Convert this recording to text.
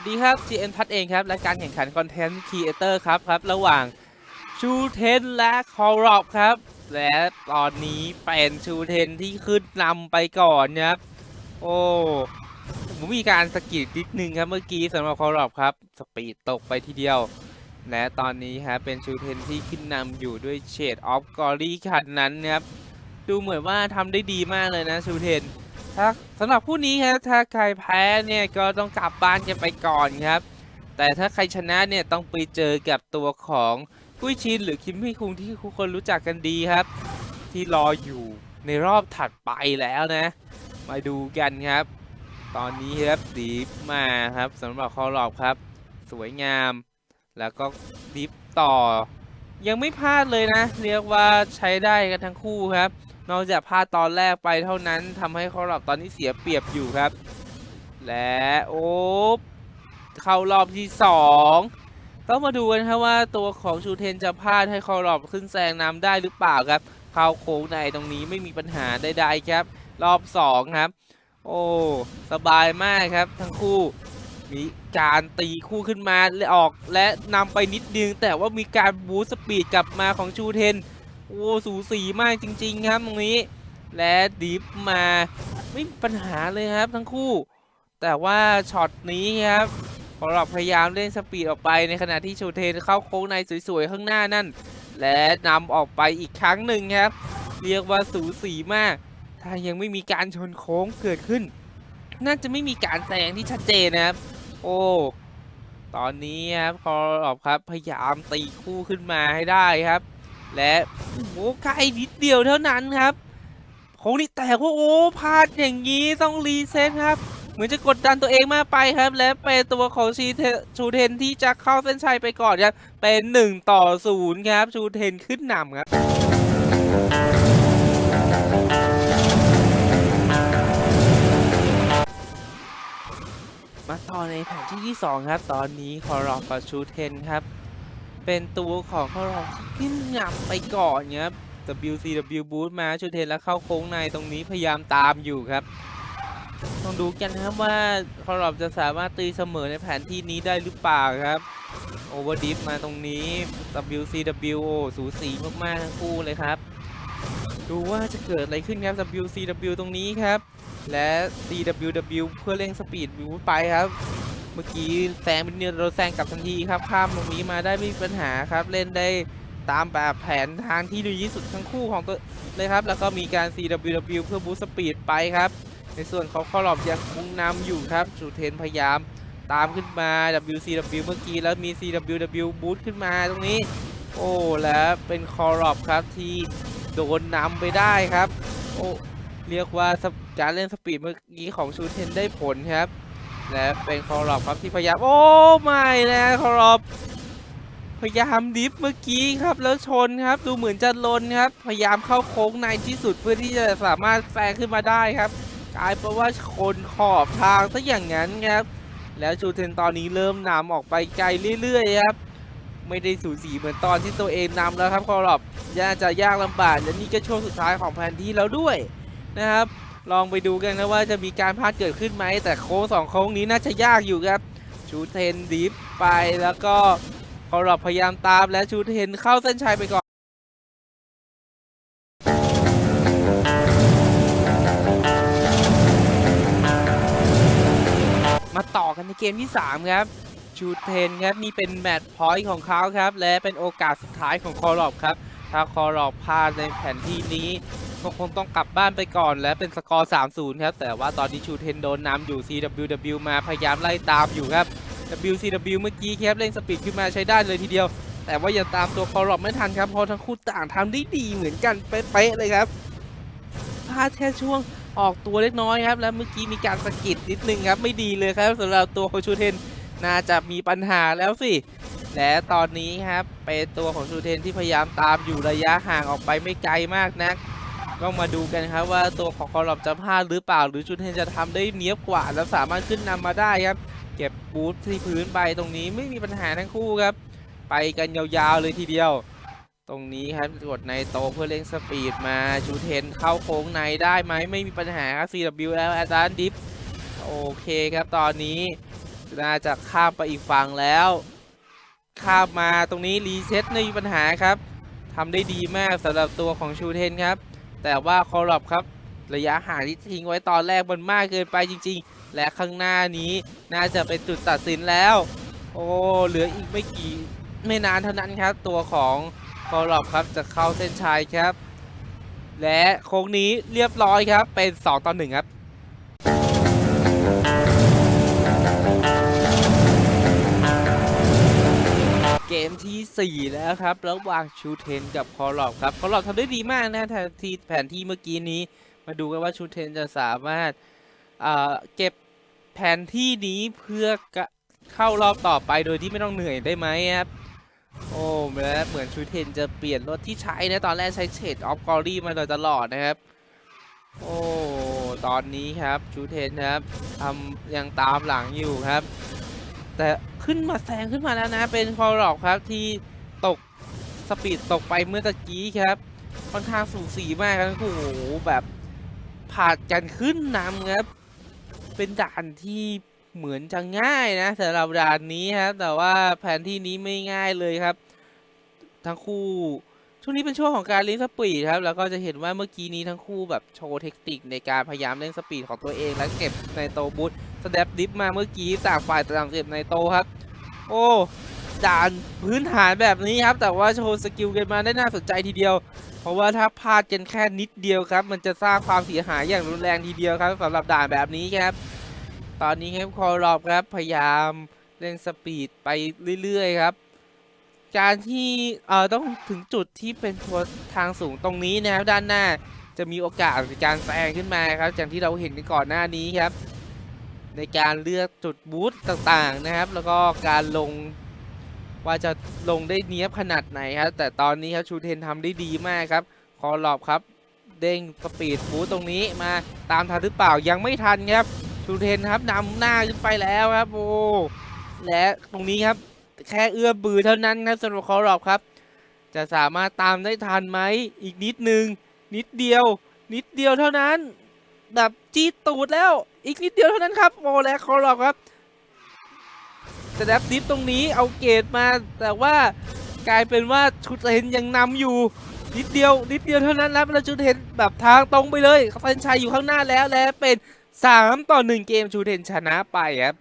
วัสดีครับ GN พัดเองครับ และการแข่งขันคอนเทนต์ครีเอเตอร์ครับครับ ระหว่างชูเทนและคอรอบครับ และตอนนี้เป็นชูเทนที่ขึ้นนำไปก่อนครับ โอ้ผมมีการสกิดนิดนึงครับเมื่อกี้สำหรับคอรอบครับ สปีดตกไปทีเดียว และตอนนี้ครับเป็นชูเทนที่ขึ้นนำอยู่ด้วยเชดออฟกอรี่คันนั้นครับ ดูเหมือนว่าทำได้ดีมากเลยนะชูเทน ถ้าสำหรับคู่นี้ครับถ้าใครแพ้เนี่ยก็ต้องกลับบ้านกันไปก่อนครับ แต่ถ้าใครชนะเนี่ยต้องไปเจอกับตัวของกุ้ยชินหรือคิมมี่คุงที่ทุกคนรู้จักกันดีครับ ที่รออยู่ในรอบถัดไปแล้วนะ มาดูกันครับ ตอนนี้ครับดีฟมาครับสำหรับคอรอบครับ สวยงาม แล้วก็ดิฟต่อ ยังไม่พลาดเลยนะ เรียกว่าใช้ได้กันทั้งคู่ครับ นอกจากพลาดตอนแรกไปเท่านั้นทำให้เขาหลับตอนนี้เสียเปรียบอยู่ครับ และโอ้เข้ารอบที่สองต้องมาดูกันครับว่าตัวของชูเทนจะพลาดให้เขาหลอบขึ้นแซงนำได้หรือเปล่าครับ เข้าโค้งในตรงนี้ไม่มีปัญหาใดๆครับ รอบสองครับ โอ้สบายมากครับ ทั้งคู่มีการตีคู่ขึ้นมาและออกและนำไปนิดนึง แต่ว่ามีการบูสต์สปีดกลับมาของชูเทน โอ้สูสีมากจริง ๆ ครับตรงนี้ และดิฟมาไม่มีปัญหาเลยครับทั้งคู่ แต่ว่าช็อตนี้ครับพอเราพยายามเล่นสปีดออกไปในขณะที่โชเทนเข้าโค้งในสวยๆข้างหน้านั่น และนำออกไปอีกครั้งหนึ่งครับ เรียกว่าสูสีมาก ถ้ายังไม่มีการชนโค้งเกิดขึ้น น่าจะไม่มีการแซงที่ชัดเจนนะครับ โอ้ตอนนี้ครับพอรอบครับพยายามตีคู่ขึ้นมาให้ได้ครับ และโอ้โหใกล้นิดเดียวเท่านั้นครับโค้งนี่แตกว่าโอ้พลาดอย่างนี้ต้องรีเซ็ตครับ เหมือนจะกดดันตัวเองมากไปครับ และเป็นตัวของชีชูเทนที่จะเข้าเส้นชัยไปก่อนครับ เป็น 1 ต่อ 0 ครับ ชูเทนขึ้นนำครับมาต่อในแผนที่ที่ 2 ครับ ตอนนี้คอรอกกับชูเทนครับ เป็นตัวของคอรอกที่ขึ้นนำไปก่อนครับ WCW Boost มาชูเทนแล้วเข้าโค้งในตรงนี้พยายามตามอยู่ครับ ต้องดูกันนะครับว่าคอรอบจะสามารถตีเสมอในแผนที่นี้ได้หรือเปล่าครับโอเวอร์ดิฟมาตรงนี้ WCW โอสูสีมากๆทั้งคู่เลยครับ ดูว่าจะเกิดอะไรขึ้นครับ WCW ตรงนี้ครับ และ CWW เพื่อเร่งสปีดวิวไปครับ มื่อกี้แซงเป็นเนี่ยเราแซงกลับทันทีครับข้ามตรงนี้มาได้ไม่มีปัญหาครับ เล่นได้ตามแบบแผนทางที่ดีที่สุดทั้งคู่ของตัวเลยครับ แล้วก็มีการ CWW เพื่อบูสต์สปีดไปครับ ในส่วนของคอรอบยังคงนำอยู่ครับจูเทนพยายามตามขึ้นมา WCW เมื่อกี้แล้วมี CWW บูสต์ขึ้นมาตรงนี้ โอ้แล้วเป็นคอรอบครับที่โดนนำไปได้ครับ โอ้เรียกว่าการเล่นสปีดเมื่อกี้ของชูเทนได้ผลครับ และเป็นคอรอบครับที่พยายามโอ้ไม่นะคอรอบพยายามดิฟเมื่อกี้ครับแล้วชนครับ ดูเหมือนจะลนครับ พยายามเข้าโค้งในที่สุดเพื่อที่จะสามารถแซงขึ้นมาได้ครับ กลายเป็นว่าชนขอบทางซะอย่างนั้นครับ แล้วชูเทนตอนนี้เริ่มนำออกไปไกลเรื่อยๆครับไม่ได้สูสีเหมือนตอนที่ตัวเองนำแล้วครับคอรอบย่าจะยากลำบากและนี่ก็ช่วงสุดท้ายของแผนที่แล้วด้วยนะครับลองไปดูกันนะว่าจะมีการพลาดเกิดขึ้นไหม แต่โค้งสองโค้งนี้น่าจะยากอยู่ครับ ชูเทนดิฟไปแล้วก็คอรอบพยายามตามและชูเทนเข้าเส้นชัยไปก่อนมาต่อกันในเกมที่ 3 ครับ ชูเทนครับนี่เป็นแมตช์พอยต์ของเขาครับ และเป็นโอกาสสุดท้ายของคอรอบครับ ถ้าคอรอบพลาดในแผนที่นี้ก็คงต้องกลับบ้านไปก่อนและเป็นสกอร์ 3-0 ครับ แต่ว่าตอนนี้ชูเทนโดนนำอยู่ CWW มาพยายามไล่ตามอยู่ครับ WCW เมื่อกี้ครับเร่งสปีดขึ้นมาใช้ได้เลยทีเดียว แต่ว่ายังตามตัวคอรอบไม่ทันครับเพราะทั้งคู่ต่างทำได้ดีเหมือนกันเป๊ะๆเลยครับพลาดแค่ช่วงออกตัวเล็กน้อยครับ แล้วเมื่อกี้มีการสะกิดนิดนึงครับ ไม่ดีเลยครับสำหรับตัวขอชูเทนน่าจะมีปัญหาแล้วสิ และตอนนี้ครับเป็นตัวของชูเทนที่พยายามตามอยู่ระยะห่างออกไปไม่ไกลมากนะัก ก็มาดูกันครับว่าตัวของคอรอบจะพลาดหรือเปล่า หรือชูเทนจะทำได้เนี้ยบกว่า แล้วสามารถขึ้นนำมาได้ครับ เก็บบูทที่พื้นไปตรงนี้ไม่มีปัญหาทั้งคู่ครับ ไปกันยาวๆเลยทีเดียว ตรงนี้ครับกดในโตเพื่อเร่งสปีดมาชูเทนเข้าโค้งในได้ไหมไม่มีปัญหาครับ CW แล้วอาจารย์ดิฟโอเคครับตอนนี้น่าจะข้ามไปอีกฝั่งแล้ว ข้ามมาตรงนี้รีเซ็ตไม่มีปัญหาครับทำได้ดีมากสำหรับตัวของชูเทนครับ แต่ว่าคอร์บครับ ระยะห่างที่ทิ้งไว้ตอนแรกมันมากเกินไปจริง ๆ และข้างหน้านี้น่าจะเป็นจุดตัดสินแล้ว โอ้เหลืออีกไม่กี่ไม่นานเท่านั้นครับ ตัวของคอร์บครับจะเข้าเส้นชัยครับ และโค้งนี้เรียบร้อยครับเป็น 2 ต่อ1ครับ 4 แล้วครับ ระหว่างชูเทนกับคอร์ลอบครับ คอร์ลอบทำได้ดีมากนะแทนที่แผนที่เมื่อกี้นี้ มาดูกันว่าชูเทนจะสามารถเก็บแผนที่นี้เพื่อเข้ารอบต่อไปโดยที่ไม่ต้องเหนื่อยได้ไหมครับ โอ้และเหมือนชูเทนจะเปลี่ยนรถที่ใช้นะ ตอนแรกใช้เชดออฟกอรี่มาโดยตลอดนะครับ โอ้ตอนนี้ครับชูเทนครับทำยังตามหลังอยู่ครับ แต่ขึ้นมาแซงขึ้นมาแล้วนะ เป็นคอร์ลอบครับที่ตกสปีดตกไปเมื่อตะกี้ครับ ค่อนข้างสูสีมากครับโอ้โหแบบผาดกันขึ้นนำครับ เป็นด่านที่เหมือนจะง่ายนะสำหรับด่านนี้ครับ แต่ว่าแผนที่นี้ไม่ง่ายเลยครับ ทั้งคู่ช่วงนี้เป็นช่วงของการเล่นสปีดครับ แล้วก็จะเห็นว่าเมื่อกี้นี้ทั้งคู่แบบโชว์เทคนิคในการพยายามเล่นสปีดของตัวเองและเก็บในโตบูท สแตปดิฟมาเมื่อกี้ต่างฝ่ายต่างเก็บในโตครับ โอ้ด่านพื้นฐานแบบนี้ครับ แต่ว่าโชว์สกิลกันมาได้น่าสนใจทีเดียว เพราะว่าถ้าพลาดกันแค่นิดเดียวครับ มันจะสร้างความเสียหายอย่างรุนแรงทีเดียวครับสำหรับด่านแบบนี้ครับ ตอนนี้ครับคอรอบครับพยายามเล่นสปีดไปเรื่อยๆครับ การที่เอ่อต้องถึงจุดที่เป็นตัวทางสูงตรงนี้นะครับด้านหน้าจะมีโอกาสในการแซงขึ้นมาครับอย่างที่เราเห็นกันก่อนหน้านี้ครับ ในการเลือกจุดบูธต่างๆนะครับ แล้วก็การลงว่าจะลงได้เนี้ยบขนาดไหนครับแต่ตอนนี้ครับชูเทนทำได้ดีมากครับ คอรอบครับ เด้งสปีดบูธตรงนี้มาตามทันหรือเปล่ายังไม่ทันครับชูเทนครับนำหน้าขึ้นไปแล้วครับโอ้และตรงนี้ครับแค่เอื้อมมือเท่านั้นครับสำหรับคอรอบครับ จะสามารถตามได้ทันไหมอีกนิดนึงนิดเดียว นิดเดียวเท่านั้นแบบจี้ตูดแล้วอีกนิดเดียวเท่านั้นครับโอ้และคอรอบครับสแดบดิฟตรงนี้เอาเกตมา แต่ว่ากลายเป็นว่าชุดเห็นยังนำอยู่นิดเดียวนิดเดียวเท่านั้นแล้วเราชุดเห็นแบบทางตรงไปเลยเซนชัยอยู่ข้างหน้าแล้วและเป็น 3 ต่อ 1 เกมชูเทนชนะไปครับ